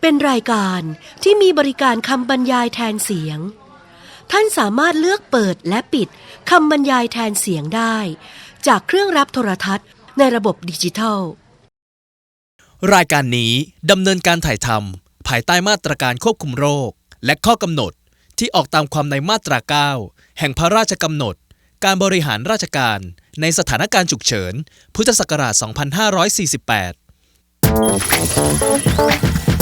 เป็นรายการที่มีบริการคำบรรยายแทนเสียง ท่านสามารถเลือกเปิดและปิดคำบรรยายแทนเสียงได้ จากเครื่องรับโทรทัศน์ในระบบดิจิทัล รายการนี้ดำเนินการถ่ายทำภายใต้มาตรการควบคุมโรค และข้อกำหนดที่ออกตามความในมาตรา 9 แห่งพระราชกำหนด การบริหารราชการในสถานการณ์ฉุกเฉิน พุทธศักราช 2548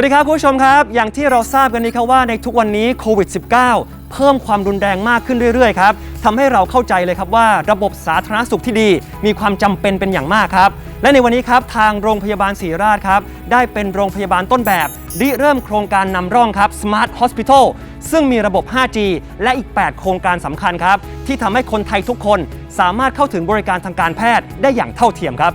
วัสดีครับคุณผู้ชมครับ อย่างที่เราทราบกันนี้ครับว่าในทุกวันนี้โควิด -19 เพิ่มความรุนแรงมากขึ้นเรื่อยๆครับทำให้เราเข้าใจเลยครับว่าระบบสาธารณสุขที่ดี มีความจำเป็นเป็นอย่างมากครับ และในวันนี้ครับทางโรงพยาบาลศรีราชครับได้เป็นโรงพยาบาลต้นแบบริเริ่มโครงการนำร่องครับ Smart Hospital ซึ่งมีระบบ 5G และอีก 8 โครงการสำคัญครับที่ทำให้คนไทยทุกคนสามารถเข้าถึงบริการทางการแพทย์ได้อย่างเท่าเทียมครับ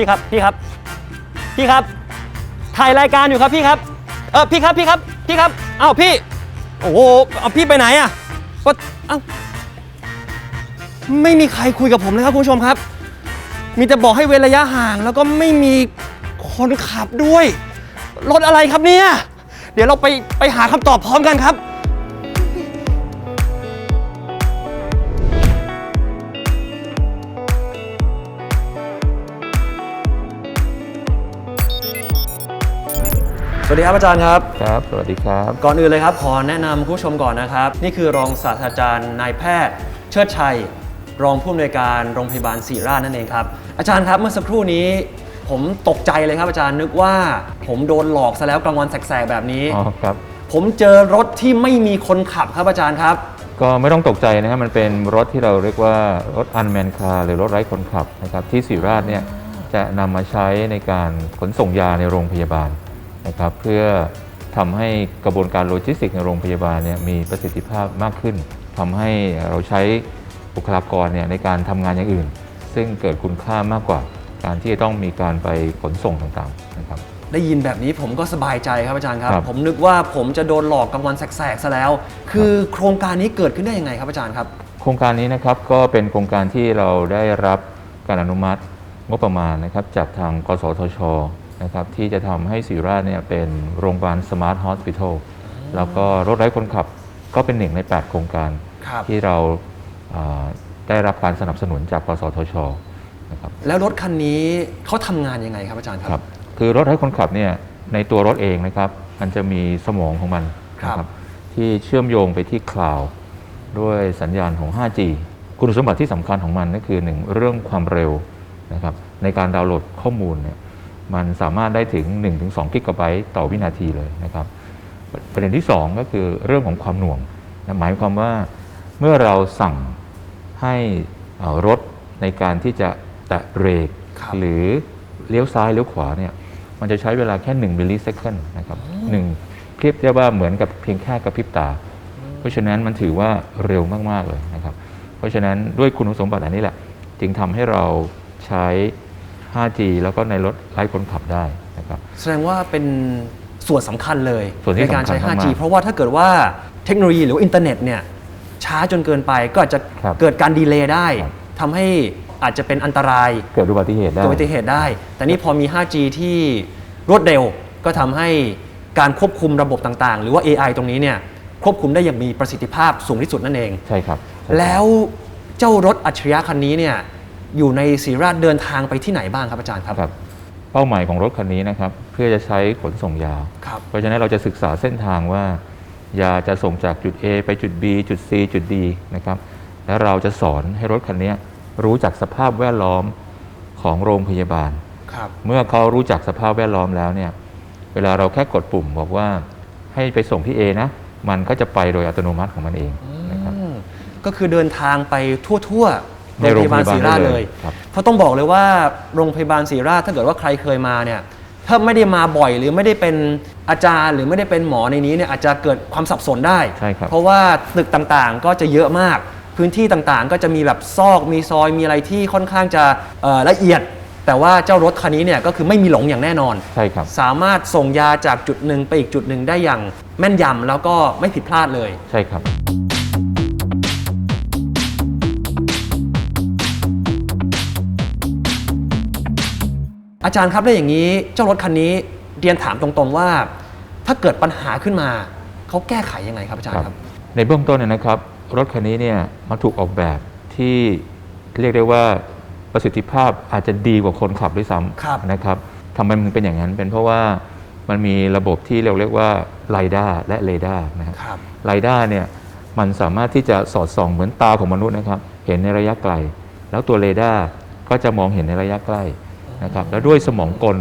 พี่ครับพี่ครับ พี่ครับ ถ่ายรายการอยู่ครับพี่ครับ เออพี่ครับพี่ครับพี่ครับเอ้าพี่โอ้โหเอาพี่ไปไหนอะก็เอ้าไม่มีใครคุยกับผมเลยครับคุณผู้ชมครับ มีแต่บอกให้เว้นระยะห่างแล้วก็ไม่มีคนขับด้วยรถอะไรครับเนี่ยเดี๋ยวเราไปไปหาคำตอบพร้อมกันครับ วัสดีครับอาจารย์ครับ ครับ สวัสดีครับ ก่อนอื่นเลยครับ ขอแนะนำคุณผู้ชมก่อนนะครับ นี่คือรองศาสตราจารย์นายแพทย์ เชิดชัย รองผู้อำนวยการโรงพยาบาลศรีราชนั่นเองครับ อาจารย์ครับเมื่อสักครู่นี้ ผมตกใจเลยครับอาจารย์นึกว่า ผมโดนหลอกซะแล้วกลางวันแสกๆแบบนี้ อ๋อ ครับ ผมเจอรถที่ไม่มีคนขับครับอาจารย์ครับ ก็ไม่ต้องตกใจนะครับ มันเป็นรถที่เราเรียกว่ารถอันแมนคาร์หรือรถไร้คนขับนะครับที่ศิริราชเนี่ยจะนำมาใช้ในการขนส่งยาในโรงพยาบาล นะครับเพื่อทำให้กระบวนการโลจิสติกส์ในโรงพยาบาลเนี่ยมีประสิทธิภาพมากขึ้นทำให้เราใช้บุคลากรเนี่ยในการทำงานอย่างอื่น ซึ่งเกิดคุณค่ามากกว่าการที่จะต้องมีการไปขนส่งต่างๆนะครับได้ยินแบบนี้ผมก็สบายใจครับอาจารย์ครับครับ ผมนึกว่าผมจะโดนหลอกกลางวันแสกๆซะแล้ว คือโครงการนี้เกิดขึ้นได้ยังไงครับอาจารย์ครับ โครงการนี้นะครับก็เป็นโครงการที่เราได้รับการอนุมัติงบประมาณนะครับจากทางกสทช นะครับที่จะทำให้ศิริราชเนี่ยเป็นโรงพยาบาลสมาร์ทฮอสพิทอลแล้วก็รถไร้คนขับก็เป็นหนึ่งใน 8 โครงการครับ ที่เราอ่าได้รับการสนับสนุนจากกสทชนะครับแล้วรถคันนี้เขาทำงานยังไงครับอาจารย์คครัรับ บคือรถไร้คนขับเนี่ยในตัวรถเองนะครับมันจะมีสมองของมันครับ นะที่เชื่อมโยงไปที่คลาวด์ด้วยสัญญาณของ 5G คุณสมบัติที่สำคัญของมันก็คือหนึ่งเรื่องความเร็วนะครับในการดาวน์โหลดข้อมูลเนี่ย มันสามารถได้ถึง 1-2กิกะไบต์ต่อวินาทีเลยนะครับ ประเด็นที่ 2 ก็คือเรื่องของความหน่วงนะหมายความว่าเมื่อเราสั่งให้เอ่อรถในการที่จะแตะเบรกครับหรือเลี้ยวซ้ายเลี้ยวขวาเนี่ยมันจะใช้เวลาแค่ 1มิลลิเซคันนะครับหนึ่งเทียบได้ว่าเหมือนกับเพียงแค่กระพริบตา เพราะฉะนั้นมันถือว่าเร็วมาก ๆ เลยนะครับ เพราะฉะนั้นด้วยคุณสมบัติอันนี้แหละ จึงทำให้เราใช้ 5G แล้วก็ในรถไร้คนขับได้นะครับ แสดงว่าเป็นส่วนสำคัญเลยส่วนที่ในการใช้ สำคัญ 5G มากๆเพราะว่าถ้าเกิดว่าเทคโนโลยีหรือว่าอินเทอร์เน็ตเนี่ยช้าจนเกินไปก็อาจจะครับเกิดการดีเลย์ได้ครับ ทำให้อาจจะเป็นอันตราย เกิดอุบัติเหตุได้ เกิดอุบัติเหตุได้ แต่นี่พอมี 5G ที่รวดเร็ว ก็ทำให้การควบคุมระบบต่างๆ หรือว่า AI ตรงนี้เนี่ยควบคุมได้อย่างมีประสิทธิภาพสูงที่สุดนั่นเอง ใช่ครับ แล้วเจ้ารถอัจฉริยะคันนี้เนี่ย อยู่ในศรีราชเดินทางไปที่ไหนบ้างครับอาจารย์ครับ ครับ เป้าหมายของรถคันนี้นะครับ เพื่อจะใช้ขนส่งยา ครับ เพราะฉะนั้นเราจะศึกษาเส้นทางว่า ยาจะส่งจากจุด A ไปจุด B จุด C จุด D นะครับ แล้วเราจะสอนให้รถคันนี้รู้จักสภาพแวดล้อมของโรงพยาบาล ครับ เมื่อเขารู้จักสภาพแวดล้อมแล้วเนี่ย เวลาเราแค่กดปุ่มบอกว่าให้ไปส่งที่ A นะ มันก็จะไปโดยอัตโนมัติของมันเองนะครับอืมก็คือเดินทางไปทั่วๆ ในโรงพยาบาลศรีราชได้เลเลยยครับ เพราะต้องบอกเลยว่าโรงพยาบาลศรีราชถ้าเกิดว่าใครเคยมาเนี่ยถ้าไม่ได้มาบ่อยหรือไม่ได้เป็นอาจารย์ หรือไม่ได้เป็นหมอในนี้เนี่ยอาจจะเกิดความสับสนได้ ใช่ครับ เพราะว่าตึกต่างๆก็จะเยอะมาก พื้นที่ต่างๆ ก็จะมีแบบซอกมีซอยมีอะไรที่ค่อนข้างจะเอ่อละเอียด แต่ว่าเจ้ารถคันนี้เนี่ยก็คือไม่มีหลงอย่างแน่นอน ใช่ครับ สามารถส่งยาจากจุดหนึ่งไปอีกจุดหนึ่งได้อย่างแม่นยำแล้วก็ไม่ผิดพลาดเลย ใช่ครับ อาจารย์ครับแล้วอย่างนี้เจ้ารถคันนี้เรียนถามตรงๆว่า ถ้าเกิดปัญหาขึ้นมาเขาแก้ไขยังไงครับอาจารย์ครับ ในเบื้องต้นเนยนะครับ รถคันนี้เนี่ยมันถูกออกแบบที่เรียกได้ว่าประสิทธิภาพอาจจะดีกว่าคนขับด้วยซ้ครับำนะครับทำไมมันเป็นอย่างนั้นเป็นเพราะว่ามันมีระบบที่เราเรียกว่าไลด้าและเรดาร์นะครับครับไลด้าเนี่ยมันสามารถที่จะสอดส่องเหมือนตาของมนุษย์นะครับ เห็นในระยะไกล แล้วตัวเรดาร์ก็จะมองเห็นในระยะใกล้ นะครับแล้วด้วยสมองกล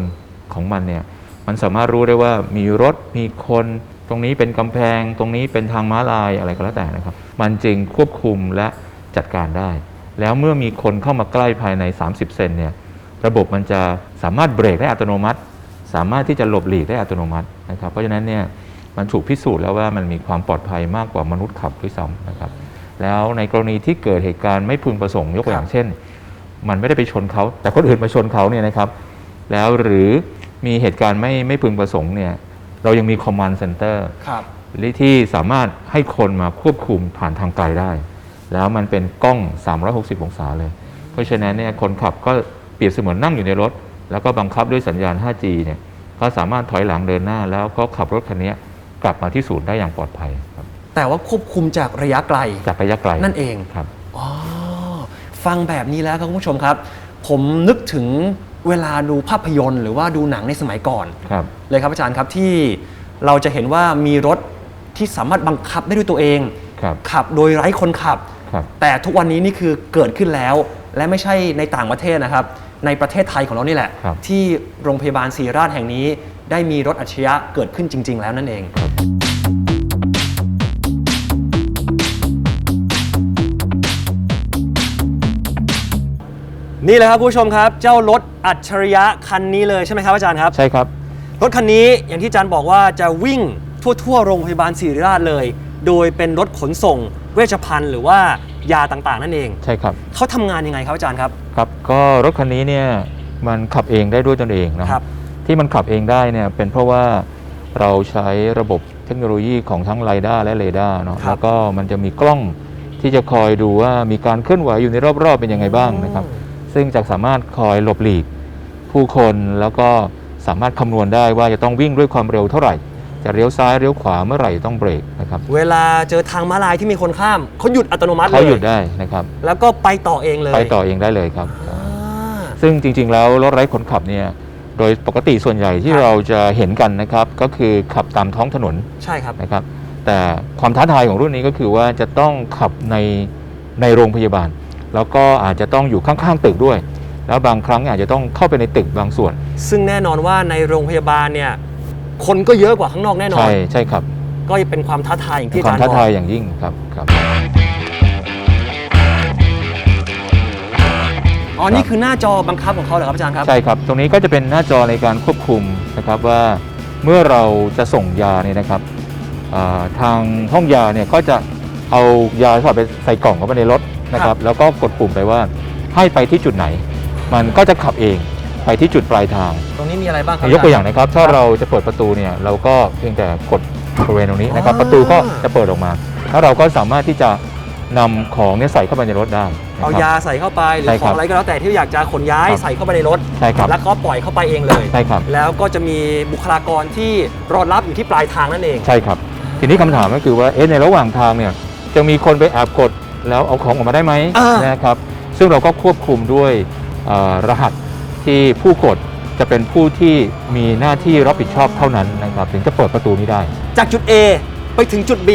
ของมันเนี่ยมันสามารถรู้ได้ว่ามีรถมีคนตรงนี้เป็นกำแพง ตรงนี้เป็นทางม้าลายอะไรก็แล้วแต่นะครับ มันจึงควบคุมและจัดการได้ แล้วเมื่อมีคนเข้ามาใกล้ภายใน 30 เซนเนี่ยระบบมันจะสามารถเบรกได้อัตโนมัติ สามารถที่จะหลบหลีกได้อัตโนมัตินะครับเพราะฉะนั้นเนี่ยมันถูกพิสูจน์แล้วว่ามันมีความปลอดภัยมากกว่ามนุษย์ขับด้วยซ้ำนะครับแล้วในกรณีที่เกิดเหตุการณ์ไม่พึงประสงค์ยกตัวอย่างเช่น มันไม่ได้ไปชนเขาแต่คนอื่นมาชนเขาเนี่ยนะครับ แล้วหรือมีเหตุการณ์ไม่ไม่พึงประสงค์เนี่ยเรายังมี command center ครับที่สามารถให้คนมาควบคุมผ่านทางไกลได้ แล้วมันเป็นกล้อง 360 องศาเลย เพราะฉะนั้นเนี่ยคนขับก็เปรียบเสมือนนั่งอยู่ในรถ แล้วก็บังคับด้วยสัญญาณ 5G เนี่ยก็สามารถถอยหลังเดินหน้า แล้วก็ขับรถคันนี้กลับมาที่ศูนย์ได้อย่างปลอดภัยครับแต่ว่าควบคุมจากระยะไกลจากระยะไกลนั่นเองครับอ๋อ ฟังแบบนี้แล้วครับคุณผู้ชมครับ ผมนึกถึงเวลาดูภาพยนตร์หรือว่าดูหนังในสมัยก่อน ครับ เลยครับอาจารย์ครับที่เราจะเห็นว่ามีรถที่สามารถบังคับได้ด้วยตัวเอง ครับ ขับโดยไร้คนขับ ครับ แต่ทุกวันนี้นี่คือเกิดขึ้นแล้ว และไม่ใช่ในต่างประเทศนะครับ ในประเทศไทยของเรานี่แหละ ครับ ที่โรงพยาบาลศรีราชแห่งนี้ ได้มีรถอัจฉริยะเกิดขึ้นจริง ๆ แล้วนั่นเอง นี่แหละครับคุณผู้ชมครับ เจ้ารถอัจฉริยะคันนี้เลยใช่ไหมครับอาจารย์ครับ ใช่ครับ รถคันนี้อย่างที่อาจารย์บอกว่าจะวิ่งทั่วๆ โรงพยาบาลศิริราชเลย โดยเป็นรถขนส่ง เวชภัณฑ์หรือว่ายาต่างๆ นั่นเอง ใช่ครับ เขาทำงานยังไงครับอาจารย์ครับ ครับก็รถคันนี้เนี่ยมันขับเองได้ด้วยตนเองนะครับที่มันขับเองได้เนี่ยเป็นเพราะว่าเราใช้ระบบเทคโนโลยีของทั้งไลด้าและเรดาร์เนาะครับ แล้วก็มันจะมีกล้องที่จะคอยดูว่ามีการเคลื่อนไหวอยู่ในรอบๆเป็นยังไงบ้างนะครับ ซึ่งจะสามารถคอยหลบหลีกผู้คนแล้วก็สามารถคำนวณได้ว่าจะต้องวิ่งด้วยความเร็วเท่าไหร่ จะเลี้ยวซ้ายเลี้ยวขวาเมื่อไหร่ต้องเบรกนะครับเวลาเจอทางม้าลายที่มีคนข้ามเขาหยุดอัตโนมัติเลยเขาหยุดได้นะครับ แล้วก็ไปต่อเองเลย ไปต่อเองได้เลยครับอ่าซึ่งจริง ๆ แล้วรถไร้คนขับเนี่ยโดยปกติส่วนใหญ่ที่ครับเราจะเห็นกันนะครับ ก็คือขับตามท้องถนนใช่ครับนะครับ แต่ความท้าทายของรุ่นนี้ก็คือว่าจะต้องขับในในโรงพยาบาล แล้วก็อาจจะต้องอยู่ข้างๆตึกด้วย แล้วบางครั้งอาจจะต้องเข้าไปในตึกบางส่วน ซึ่งแน่นอนว่าในโรงพยาบาลเนี่ยคนก็เยอะกว่าข้างนอกแน่นอนใช่ใช่ครับ ก็เป็นความท้าทายอย่างที่คอาวามจารย์ท้าบอกทายอย่างยิ่งครับครับอ๋อนี่คือหน้าจอบังคับของเขาเหรอครับอาจารย์ครับใช่ครับ ตรงนี้ก็จะเป็นหน้าจอในการควบคุมนะครับว่าเมื่อเราจะส่งยาเนี่ยนะครับอ่าทางห้องยาเนี่ยก็จะ เอายาสอดไปใส่กล่องเข้าไปในรถนะคครัรับบแล้วก็กดปุ่มไปว่าให้ไปที่จุดไหน มันก็จะขับเองไปที่จุดปลายทาง ตรงนี้มีอะไรบ้างครับยกตัวอย่างจรนะครับ ถ้าเราจะเปิดประตูเนี่ยเราก็เพียงแต่กดบริเวณตรงนี้นะครับอ่าประตูก็จะเปิดออกมา แล้วเราก็สามารถที่จะนำของเนี่ยใส่เข้าไปในรถได้นะเอาครับยาใส่เข้าไปหรือใช่ขครัองบอะไรก็แล้วแต่ที่อยากจะขนย้ายครับใส่เข้าไปในรถใช่ครับแล้วก็ปล่อยเข้าไปเองเลยใช่ครับแล้วก็จะมีบุคลากรที่รอรับอยู่ที่ปลายทางนั่นเองใช่ครับ ทีนี้คำถามก็คือว่าเอ๊ะในระหว่างทางเนี่ย จะมีคนไปแอบกดแล้วเอาของออกมาได้ไหมอ่าน นะครับ ซึ่งเราก็ควบคุมด้วยเอ่อรหัสที่ผู้กดจะเป็นผู้ที่มีหน้าที่รับผิดชอบเท่านั้นนะครับ ถึงจะเปิดประตูนี้ได้ จากจุด A ไปถึงจุด B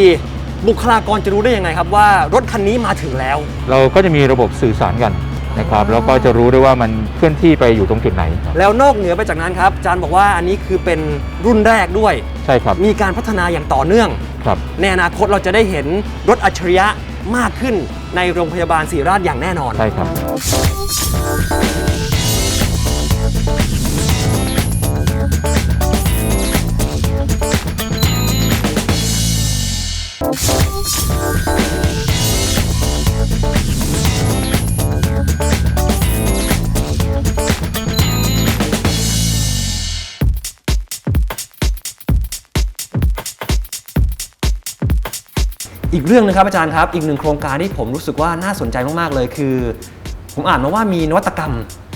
บุคลากรจะรู้ได้ยังไงครับว่ารถคันนี้มาถึงแล้ว เราก็จะมีระบบสื่อสารกันนะครับ แล้วก็จะรู้ด้วยว่ามันเคลื่อนที่ไปอยู่ตรงจุดไหนครับแล้วนอกเหนือไปจากนั้นครับอาจารย์บอกว่าอันนี้คือเป็นรุ่นแรกด้วย ใช่ครับ มีการพัฒนาอย่างต่อเนื่อง ครับในอนาคตเราจะได้เห็นรถอัจฉริยะมากขึ้นในโรงพยาบาลศรีราชอย่างแน่นอน ใช่ครับ อีกเรื่องหนึงครับอาจารย์ครับ อีกหนึ่งโครงการที่ผมรู้สึกว่าน่าสนใจมากๆเลยคือ ผมอ่านมาว่ามีนวัตกรรม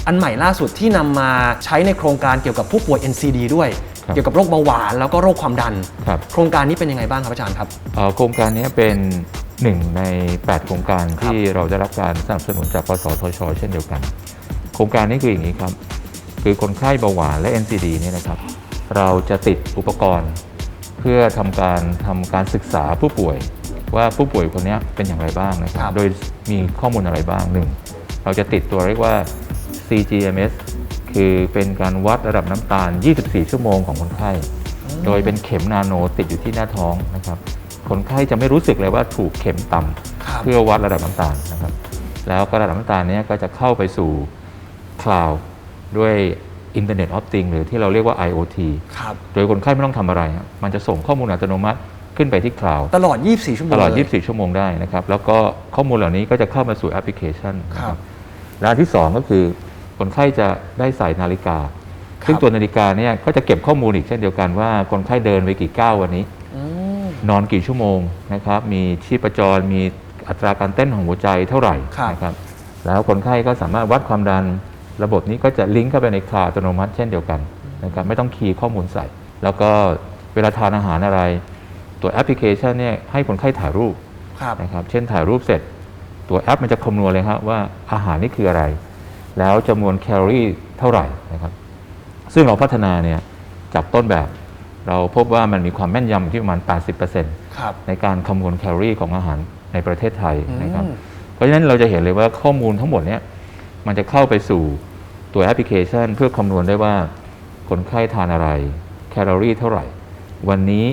อันใหม่ล่าสุดที่นำมาใช้ในโครงการเกี่ยวกับผู้ป่วย NCD ด้วยครับเกี่ยวกับโรคเบาหวานแล้วก็โรคความดันครับโครงการนี้เป็นยังไงบ้างครับอาจารย์ครับเอ่อโครงการนี้เป็นหนึ่งใน 8 โครงการครับที่เราได้รับการสนับสนุนจากปสทช เช่นเดียวกัน โครงการนี้คืออย่างนี้ครับ คือคนไข้เบาหวานและ NCD เนี่ยนะครับ เราจะติดอุปกรณ์ เพื่อทำการทำการศึกษาผู้ป่วย ว่าผู้ป่วยคนนี้เป็นอย่างไรบ้างนะครัครับบโดยมีข้อมูลอะไรบ้างหนึ่งเราจะติดตัวเรียกว่า CGMS คือเป็นการวัดระดับน้ำตาล 24 ชั่วโมงของคนไข้ โดยเป็นเข็มนาโนติดอยู่ที่หน้าท้องนะครับ คนไข้จะไม่รู้สึกเลยว่าถูกเข็มต่ำครับเพื่อวัดระดับน้ำตาลนะครับ แล้วก็ระดับน้ำตาลเนี้ก็จะเข้าไปสู่คลาวด์ด้วย Internet of Things หรือที่เราเรียกว่า IoT ครับโดยคนไข้ไม่ต้องทำอะไรครับมันจะส่งข้อมูลอัตโนมัติ ขึ้นไปที่คลาวด์ตลอด 24 ชั่วโมงตลอด เย24 ชั่วโมงได้นะครับ แล้วก็ข้อมูลเหล่านี้ก็จะเข้ามาสู่แอปพลิเคชันนะคครัรับบและอันที่ 2 ก็คือคนไข้จะได้ใส่นาฬิกา ครับ ซึ่งตัวนาฬิกาเนี่ยก็จะเก็บข้อมูลอีกเช่นเดียวกันว่าคนไข้เดินไปกี่ก้าววันนี้ อืมนอนกี่ชั่วโมงนะครับ มีชีพจร มีอัตราการเต้นของหัวใจเท่าไหร่ครับนะครับ แล้วคนไข้ก็สามารถวัดความดัน ระบบนี้ก็จะลิงก์เข้าไปในคลาวด์อัตโนมัติเช่นเดียวกันนะครับ ไม่ต้องคีย์ข้อมูลใส่ แล้วก็เวลาทานอาหารอะไร ตัวแอปพลิเคชันเนี่ยให้คนไข้ถ่ายรูปครับนะครับ เช่นถ่ายรูปเสร็จ ตัวแอปมันจะคำนวณเลยครับว่าอาหารนี่คืออะไร แล้วจำนวนแคลอรี่เท่าไหร่นะครับ ซึ่งเราพัฒนาเนี่ยจากต้นแบบ เราพบว่ามันมีความแม่นยำอยู่ที่ประมาณ 80%ครับในการคำนวณแคลอรี่ของอาหารในประเทศไทยนะครับอืมเพราะฉะนั้นเราจะเห็นเลยว่าข้อมูลทั้งหมดเนี้ยมันจะเข้าไปสู่ตัวแอปพลิเคชัน เพื่อคำนวณได้ว่าคนไข้ทานอะไร แคลอรี่เท่าไหร่ วันนี้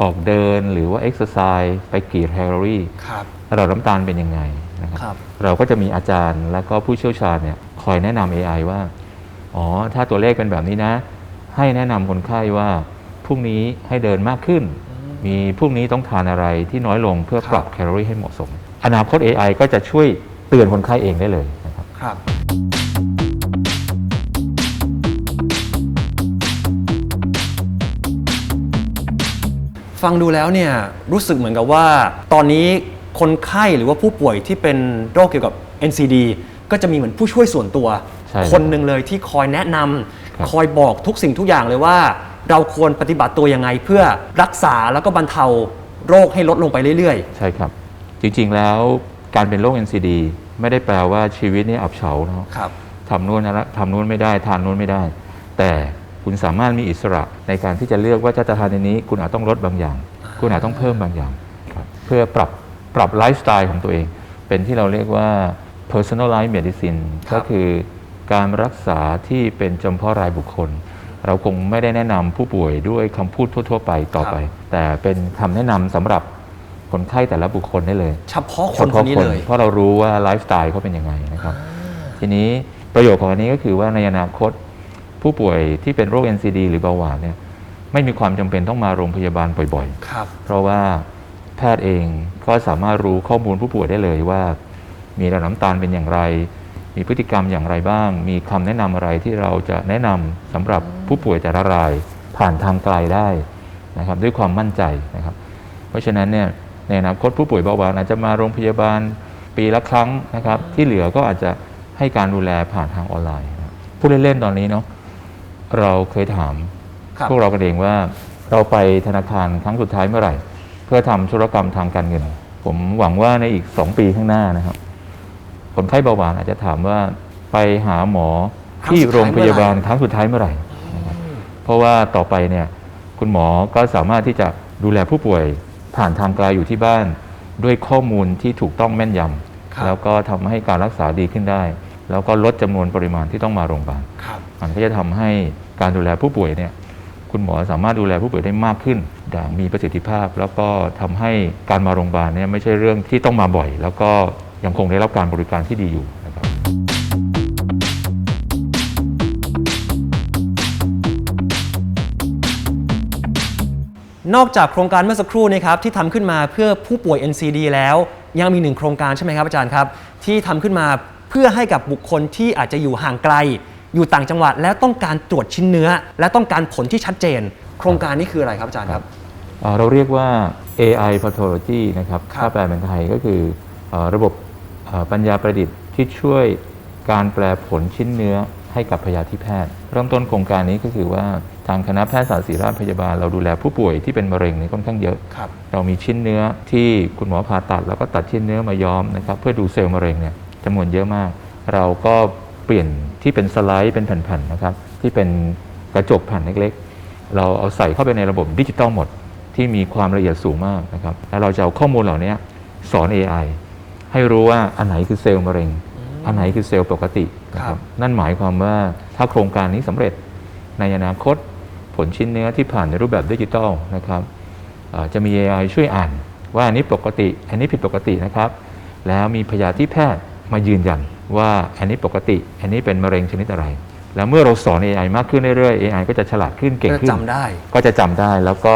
ออกเดินหรือว่าเอ็กซ์ไซส์ไปกี่แคลอรี่ครับ ระดับน้ำตาลเป็นยังไงนะครับครับ เราก็จะมีอาจารย์และก็ผู้เชี่ยวชาญเนี่ยคอยแนะนำ AI ว่า อ๋อ ถ้าตัวเลขเป็นแบบนี้นะ ให้แนะนำคนไข้ว่าพรุ่งนี้ให้เดินมากขึ้น มีพรุ่งนี้ต้องทานอะไรที่น้อยลงเพื่อปรับครับแคลอรี่ให้เหมาะสม อนาคต AI ก็จะช่วยเตือนคนไข้เองได้เลยนะครับ ครับ ฟังดูแล้วเนี่ยรู้สึกเหมือนกับว่า ตอนนี้คนไข้หรือว่าผู้ป่วยที่เป็นโรคเกี่ยวกับ NCD ก็จะมีเหมือนผู้ช่วยส่วนตัว ใช่ครับคนหนึ่งเลยที่คอยแนะนครับำคอยบอกทุกสิ่งทุกอย่างเลยว่า เราควรปฏิบัติตัวยังไงเพื่อรักษาแล้วก็บรรเทาโรคให้ลดลงไปเรื่อยใช่ครับ จริงๆแล้วการเป็นโรค NCD ไม่ได้แปลว่าชีวิตนี่อับเฉาเนาะๆ ครับ ทำนู่นนะทำนู่นไม่ได้ ทานนู่นไม่ได้ แต่ คุณสามารถมีอิสระในการที่จะเลือกว่าจะทานในนี้ คุณอาจต้องลดบางอย่าง คุณอาจต้องเพิ่มบางอย่างครับเพื่อปรับปรับไลฟ์สไตล์ของตัวเอง เป็นที่เราเรียกว่า personalized medicine ครับก็คือการรักษาที่เป็นจำเพาะรายบุคคล เราคงไม่ได้แนะนำผู้ป่วยด้วยคำพูดทั่ว ๆ ไปต่อไป แต่เป็นคำแนะนำสำหรับคนไข้แต่ละบุคคลได้เลย เฉพาะคนคนนี้เลย เพราะเรารู้ว่าไลฟ์สไตล์เขาเป็นยังไงนะครับ ทีนี้ประโยชน์ของอันนี้ก็คือว่าในอนาคต ผู้ป่วยที่เป็นโรค NCD หรือเบาหวานเนี่ยไม่มีความจำเป็นต้องมาโรงพยาบาลบ่อยครับๆเพราะว่าแพทย์เองก็สามารถรู้ข้อมูลผู้ป่วยได้เลยว่า มีระดับน้ำตาลเป็นอย่างไร มีพฤติกรรมอย่างไรบ้าง มีคำแนะนำอะไรที่เราจะแนะนำสำหรับผู้ป่วยแต่ละรายผ่านทางไกลได้นะครับด้วยความมั่นใจนะครับ เพราะฉะนั้นเนี่ยในอนาคตผู้ป่วยเบาหวานอาจจะมาโรงพยาบาลปีละครั้งนะครับ ที่เหลือก็อาจจะให้การดูแลผ่านทางออนไลน์นะครับพูดเล่นๆตอนนี้เนาะ เราเคยถามครับพวกเรากันเองว่าเราไปธนาคารครั้งสุดท้ายเมื่อไหร่ เพื่อทำธุรกรรมทางการเงิน ผมหวังว่าในอีก 2 ปีข้างหน้านะครับคนไข้เบาหวานอาจจะถามว่าไปหาหมอที่โรงพยาบาลครั้งสุดท้ายเมื่อไหร่นะครับเพราะว่าต่อไปเนี่ยคุณหมอก็สามารถที่จะดูแลผู้ป่วยผ่านทางไกลอยู่ที่บ้าน ด้วยข้อมูลที่ถูกต้องแม่นยครับำแล้วก็ทำให้การรักษาดีขึ้นได้ แล้วก็ลดจำนวนปริมาณที่ต้องมาโรงพยาบาลครับ มันก็จะทำให้การดูแลผู้ป่วยเนี่ยคุณหมอสามารถดูแลผู้ป่วยได้มากขึ้นอย่างมีประสิทธิภาพ แล้วก็ทำให้การมาโรงพยาบาลเนี่ยไม่ใช่เรื่องที่ต้องมาบ่อย แล้วก็ยังคงได้รับการบริการที่ดีอยู่นะครับนอกจากโครงการเมื่อสักครู่นี้ครับที่ทำขึ้นมาเพื่อผู้ป่วย NCD แล้วยังมีหนึ่งโครงการใช่ไหมครับอาจารย์ครับ ที่ทำขึ้นมาเพื่อให้กับบุคคลที่อาจจะอยู่ห่างไกล อยู่ต่างจังหวัดและต้องการตรวจชิ้นเนื้อ และต้องการผลที่ชัดเจน โครงการนี้คืออะไรครับอาจารย์ครับ อ่าเราเรียกว่า AI pathology นะครับครับถ้าแปลเป็นไทยก็คืออาระบบอ่าปัญญาประดิษฐ์ที่ช่วยการแปลผลชิ้นเนื้อให้กับพยาธิแพทย์ เริ่มต้นโครงการนี้ก็คือว่าทางคณะแพทยศาสตร์ศิริราชพยาบาลเราดูแลผู้ป่วยที่เป็นมะเร็งเนี่ยค่อนข้างเยอะ ครับ เรามีชิ้นเนื้อที่คุณหมอผ่าตัด แล้วก็ตัดชิ้นเนื้อมาย้อมนะครับเพื่อดูเซลล์มะเร็งเนี่ยจำนวนเยอะมาก เราก็ เปลี่ยนที่เป็นสไลด์เป็นแผ่นๆนะครับที่เป็นกระจกแผ่นเล็กๆ เราเอาใส่เข้าไปในระบบดิจิตอลหมด ที่มีความละเอียดสูงมากนะครับแล้วเราจะเอาข้อมูลเหล่านี้สอน AI ให้รู้ว่าอันไหนคือเซลล์มะเร็ง อันไหนคือเซลล์ปกตินะคครัรับบนั่นหมายความว่าถ้าโครงการนี้สำเร็จในอนาคตผลชิ้นเนื้อที่ผ่านในรูปแบบดิจิตอลนะครับเอ่อจะมี AI ช่วยอ่านว่าอันนี้ปกติ อันนี้ผิดปกตินะครับ แล้วมีพยาธิแพทย์มายืนยัน ว่าอันนี้ปกติ อันนี้เป็นมะเร็งชนิดอะไร แล้วเมื่อเราสอน AI มากขึ้นเรื่อยๆ AI ก็จะฉลาดขึ้นเก่งขึ้นจำได้ ก็จะจำได้แล้วก็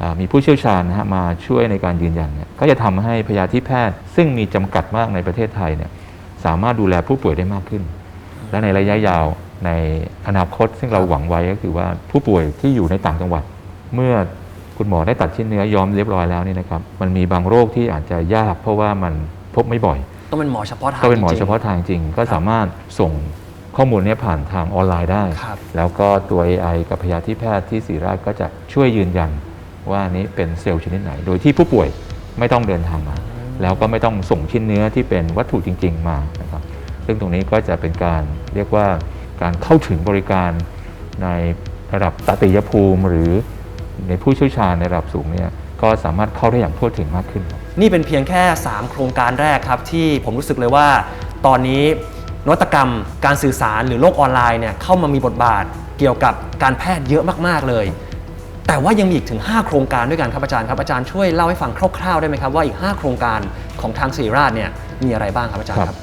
อ่ามีผู้เชี่ยวชาญนะฮะมาช่วยในการยืนยันเนี่ยก็จะทำให้พยาธิแพทย์ ซึ่งมีจำกัดมากในประเทศไทยเนี่ยสามารถดูแลผู้ป่วยได้มากขึ้น และในระยะยาวในอนาคตซึ่งเราหวังไว้ก็คือว่าผู้ป่วยที่อยู่ในต่างจังหวัด เมื่อคุณหมอได้ตัดชิ้นเนื้อย้อมเรียบร้อยแล้วนี่นะครับมันมีบางโรคที่อาจจะยากเพราะว่ามันพบไม่บ่อย ต้องเป็นหมอเฉพาะทางก็เป็นหมอจริงๆ เฉพาะทางจริง ก็สามารถส่งข้อมูลเนี้ผ่านทางออนไลน์ได้ ครับแล้วก็ตัว AI กับพยาธิแพทย์ที่ศิริราชก็จะช่วยยืนยันว่านี้เป็นเซลล์ชนิดไหน โดยที่ผู้ป่วยไม่ต้องเดินทางมา แล้วก็ไม่ต้องส่งชิ้นเนื้อที่เป็นวัตถุจริง ๆ มานะครับซึ่งตรงนี้ก็จะเป็นการเรียกว่าการเข้าถึงบริการในระดับตติยภูมิ หรือในผู้เชี่ยวชาญในระดับสูงเนี่ยก็สามารถเข้าได้อย่างทั่วถึงมากขึ้น นี่เป็นเพียงแค่ 3 โครงการแรกครับ ที่ผมรู้สึกเลยว่า ตอนนี้นวัตกรรม การสื่อสารหรือโลกออนไลน์เนี่ยเข้ามามีบทบาทเกี่ยวกับการแพทย์เยอะมากๆเลย แต่ว่ายังมีอีกถึง 5 โครงการด้วยกันครับอาจารย์ครับอาจารย์ช่วยเล่าให้ฟังคร่าวๆได้ไหมครับว่าอีก 5 โครงการของทางศรีราชเนี่ยมีอะไรบ้างครับอาจารย์ครับ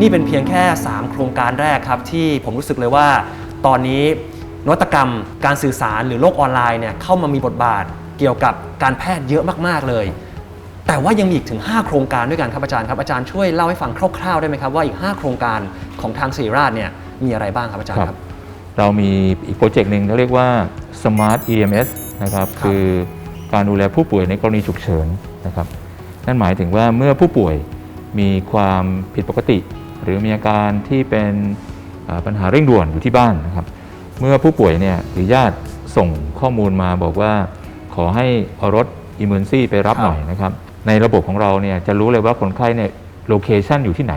นี่เป็นเพียงแค่ 3 โครงการแรกครับที่ผมรู้สึกเลยว่า ตอนนี้นวัตกรรมการสื่อสารหรือโลกออนไลน์เนี่ยเข้ามามีบทบาทเกี่ยวกับการแพทย์เยอะมากๆเลย แต่ว่ายังมีอีกถึง 5 โครงการด้วยกันครับอาจารย์ครับอาจารย์ช่วยเล่าให้ฟังคร่าวๆได้ไหมครับว่าอีก 5 โครงการของทางศรีราชเนี่ยมีอะไรบ้างครับอาจารย์ครับ เรามีอีกโปรเจกต์หนึ่งที่เรียกว่า Smart EMS นะครับครับคือการดูแลผู้ป่วยในกรณีฉุกเฉินนะครับนั่นหมายถึงว่าเมื่อผู้ป่วยมีความผิดปกติห รือมีอาการที่เป็นเอ่อปัญหาเร่งด่วนอยู่ที่บ้านนะครับ เมื่อผู้ป่วยเนี่ยหรือญาติส่งข้อมูลมาบอกว่าขอให้เอารถ Emergency ไปรับครับหน่อยนะครับในระบบของเราเนี่ยจะรู้เลยว่าคนไข้เนี่ยโลเคชันอยู่ที่ไหน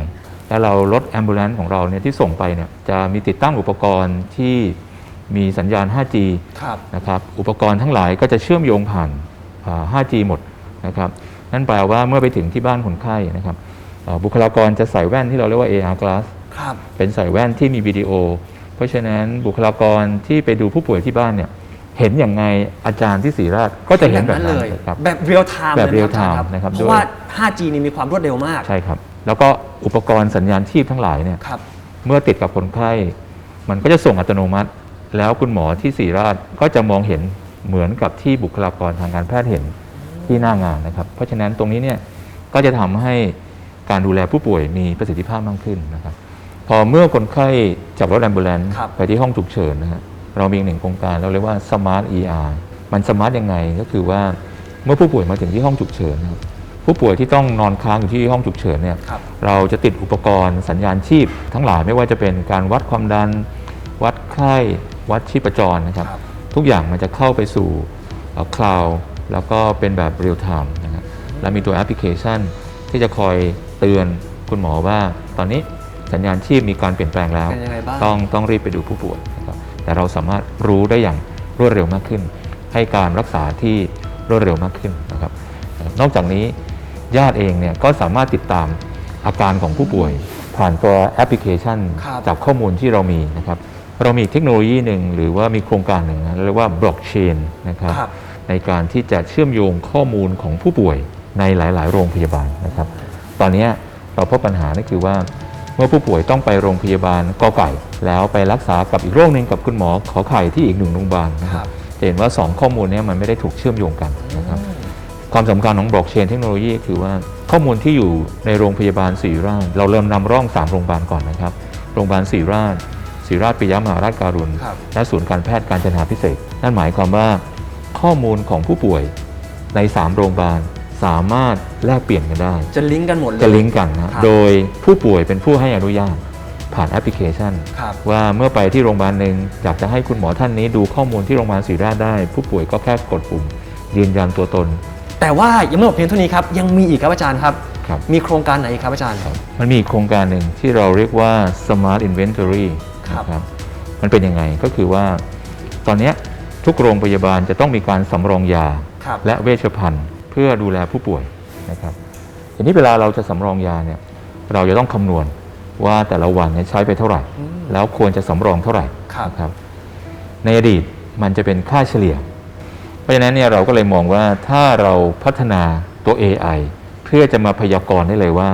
แล้วเรารถแอมบูเลนของเราเนี่ยที่ส่งไปเนี่ยจะมีติดตั้งอุปกรณ์ที่มีสัญญาณ 5G ครับนะครับอุปกรณ์ทั้งหลายก็จะเชื่อมโยงผ่านอ่า 5G หมดนะครับนั่นแปลว่าเมื่อไปถึงที่บ้านคนไข้นะครับอ่า บุคลากรจะใส่แว่นที่เราเรียกว่า AR glass ครับเป็นใส่แว่นที่มีวิดีโอ เพราะฉะนั้นบุคลากรที่ไปดูผู้ป่วยที่บ้านเนี่ยเห็นอย่างไงอาจารย์ที่ศรีราชก็จะเห็นแบบนั้นเลยครับแบบเรียลไทม์แบบเลย real นะอาจารย์ time นะครับเพด้วยราะว่า 5G นี่มีความรวดเร็วมากใช่ครับ แล้วก็อุปกรณ์สัญญาณชีพทั้งหลายเนี่ยครับเมื่อติดกับคนไข้ มันก็จะส่งอัตโนมัติ แล้วคุณหมอที่ศรีราชก็จะมองเห็นเหมือนกับที่บุคลากรทางการแพทย์เห็นที่หน้างานนะครับ เพราะฉะนั้นตรงนี้เนี่ยก็จะทำให้ การดูแลผู้ป่วยมีประสิทธิภาพมากขึ้นนะครับพอเมื่อคนไข้จากรถแอมบูเลนครับ ไปที่ห้องฉุกเฉินนะฮะเรามีอีกหนึ่งโครงการเราเรียกว่า Smart ER มันสมาร์ทยังไงก็คือว่าเมื่อผู้ป่วยมาถึงที่ห้องฉุกเฉินนะครับผู้ป่วยที่ต้องนอนค้างอยู่ที่ห้องฉุกเฉินเนี่ย ครับ เราจะติดอุปกรณ์สัญญาณชีพ ทั้งหลายไม่ว่าจะเป็นการวัดความดัน วัดไข้วัดชีพจรนะครับ ครับ ทุกอย่างมันจะเข้าไปสู่คลาวแล้วก็เป็นแบบเรียลไทม์นะครับและมีตัวแอปพลิเคชันที่จะคอย เตือนคุณหมอว่าตอนนี้สัญญาณชีพมีการเปลี่ยนแปลงแล้ว เป็นยังไงบ้าง ต้องต้องรีบไปดูผู้ป่วยนะครับแต่เราสามารถรู้ได้อย่างรวดเร็วมากขึ้น ให้การรักษาที่รวดเร็วมากขึ้นนะครับเอ่อนอกจากนี้ญาติเองเนี่ยก็สามารถติดตามอาการของผู้ป่วย ผ่านตัวแอปพลิเคชัน ครับ จากข้อมูลที่เรามีนะครับเรามีเทคโนโลยีหนึ่งหรือว่ามีโครงการหนึ่งนะเรียกว่าบล็อกเชนนะครับ ครับ ในการที่จะเชื่อมโยงข้อมูลของผู้ป่วยในหลาย ๆ โรงพยาบาลนะครับ ตอนนี้เราพบปัญหานั่นคือว่า เมื่อผู้ป่วยต้องไปโรงพยาบาลกอไก่ แล้วไปรักษากับอีกโรคหนึ่งกับคุณหมอขอไข่ที่อีกหนึ่งโรงพยาบาลนะครับจะเห็นว่า 2 ข้อมูลเนี้มันไม่ได้ถูกเชื่อมโยงกันนะครับความสำคัญของบล็อกเชนเทคโนโลยีคือว่าข้อมูลที่อยู่ในโรงพยาบาลศรีราชเราเริ่มนำร่อง 3 โรงพยาบาลก่อนนะครับ โรงพยาบาลศรีราชศรีราชปิยมหาราชการุณครับและศูนย์การแพทย์การจนาพิเศษกนั่นหมายความว่าข้อมูลของผู้ป่วยใน 3 โรงพยาบาล สามารถแลกเปลี่ยนกันได้ จะลิงก์กันหมดเลย จะลิงก์กันนะ ครับโดยผู้ป่วยเป็นผู้ให้อนุญาตผ่านแอปพลิเคชัน ครับ ว่าเมื่อไปที่โรงพยาบาลหนึ่งอยากจะให้คุณหมอท่านนี้ดูข้อมูลที่โรงพยาบาลศรีราชได้ ผู้ป่วยก็แค่กดปุ่ม ยืนยันตัวตน แต่ว่ายังไม่หมดเพียงเท่านี้ครับยังมีอีกครับอาจารย์ครับ ครับ มีโครงการไหนอีกครับอาจารย์ มันมีอีกโครงการหนึ่งที่เราเรียกว่า Smart Inventory ครับ นะครับมันเป็นยังไงก็คือว่า ตอนเนี้ยทุกโรงพยาบาลจะต้องมีการสำรองยา ครับ และเวชภัณฑ์ เพื่อดูแลผู้ป่วยนะครับทีนี้เวลาเราจะสำรองยาเนี่ยเราจะต้องคำนวณว่าแต่ละวันเนี่ยใช้ไปเท่าไหร่ แล้วควรจะสำรองเท่าไหร่ครับนะครับ ในอดีตมันจะเป็นค่าเฉลี่ย เพราะฉะนั้นเนี่ยเราก็เลยมองว่าถ้าเราพัฒนาตัว AI เพื่อจะมาพยากรณ์ได้เลยว่า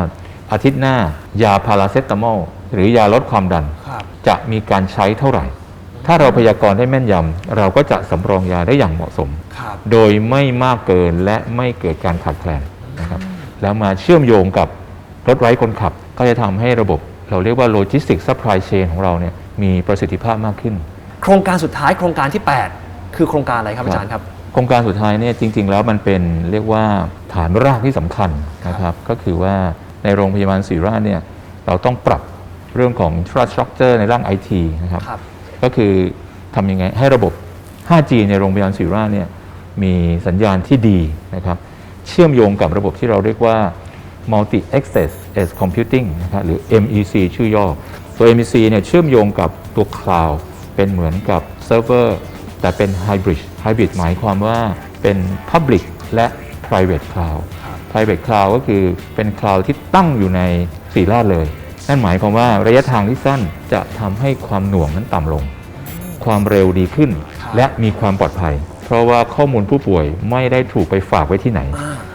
อาทิตย์หน้ายาพาราเซตามอลหรือยาลดความดันครับจะมีการใช้เท่าไหร่ ถ้าเราพยากรณ์ได้แม่นยำเราก็จะสำรองยาได้อย่างเหมาะสม ครับ โดยไม่มากเกินและไม่เกิดการขาดแคลนนะครับแล้วมาเชื่อมโยงกับรถไร้คนขับ ก็จะทำให้ระบบเราเรียกว่าโลจิสติกซัพพลายเชนของเราเนี่ยมีประสิทธิภาพมากขึ้น โครงการสุดท้ายโครงการที่ 8 คือโครงการอะไรครับอาจารย์ครับ โครงการสุดท้ายเนี่ยจริง ๆ แล้วมันเป็นเรียกว่าฐานรากที่สำคัญนะครับก็คือว่าในโรงพยาบาลศรีราชเนี่ยเราต้องปรับเรื่องของ infrastructure ในร่าง IT นะครับ ครับ ก็คือทำยังไงให้ระบบ 5G ในโรงพยาบาลศรีราชเนี่ยมีสัญญาณที่ดีนะครับเชื่อมโยงกับระบบที่เราเรียกว่า multi access edge computing นะครับหรือ MEC ชื่อย่อ ตัว MEC เนี่ยเชื่อมโยงกับตัว cloud เป็นเหมือนกับเซิร์ฟเวอร์แต่เป็น hybrid hybrid หมายความว่าเป็น public และ private cloud private cloud ก็คือเป็น cloud ที่ตั้งอยู่ในสีราชเลย นั่นหมายความว่าระยะทางที่สั้นจะทำให้ความหน่วงนั้นต่ำลง ความเร็วดีขึ้นครับและมีความปลอดภัย เพราะว่าข้อมูลผู้ป่วยไม่ได้ถูกไปฝากไว้ที่ไหน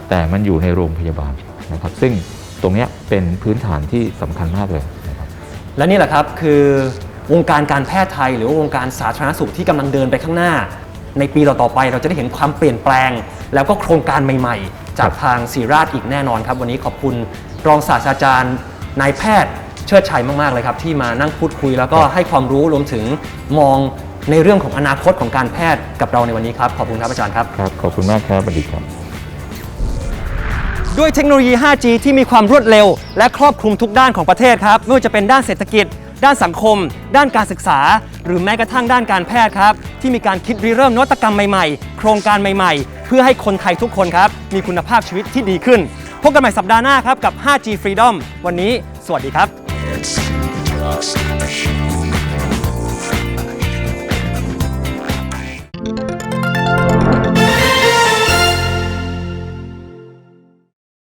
แต่มันอยู่ในโรงพยาบาลนะครับ ซึ่งตรงเนี้ยเป็นพื้นฐานที่สำคัญมากเลยนะครับและนี่แหละครับคือวงการการแพทย์ไทย หรือว่าวงการสาธารณสุขที่กำลังเดินไปข้างหน้า ในปีต่อๆไปเราจะได้เห็นความเปลี่ยนแปลง แล้วก็โครงการใหม่ ๆ จากทางศรีราชอีกแน่นอนครับ วันนี้ขอบคุณรองศาสตราจารย์นายแพทย์ เชิดชัยมากๆเลยครับที่มานั่งพูดคุย แล้วก็ให้ความรู้รวมถึงมองในเรื่องของอนาคตของการแพทย์กับเราในวันนี้ครับขอบคุณครับอาจารย์ครับ ครับ ขอบคุณมากครับสวัสดีครับ ด้วยเทคโนโลยี 5G ที่มีความรวดเร็ว และครอบคลุมทุกด้านของประเทศครับ ไม่ว่าจะเป็นด้านเศรษฐกิจ ด้านสังคม ด้านการศึกษา หรือแม้กระทั่งด้านการแพทย์ครับ ที่มีการคิดริเริ่มนวัตกรรมใหม่ๆ โครงการใหม่ๆ เพื่อให้คนไทยทุกคนครับ มีคุณภาพชีวิตที่ดีขึ้น พบกันใหม่สัปดาห์หน้าครับกับ 5G Freedom วันนี้ สวัสดีครับ It's lost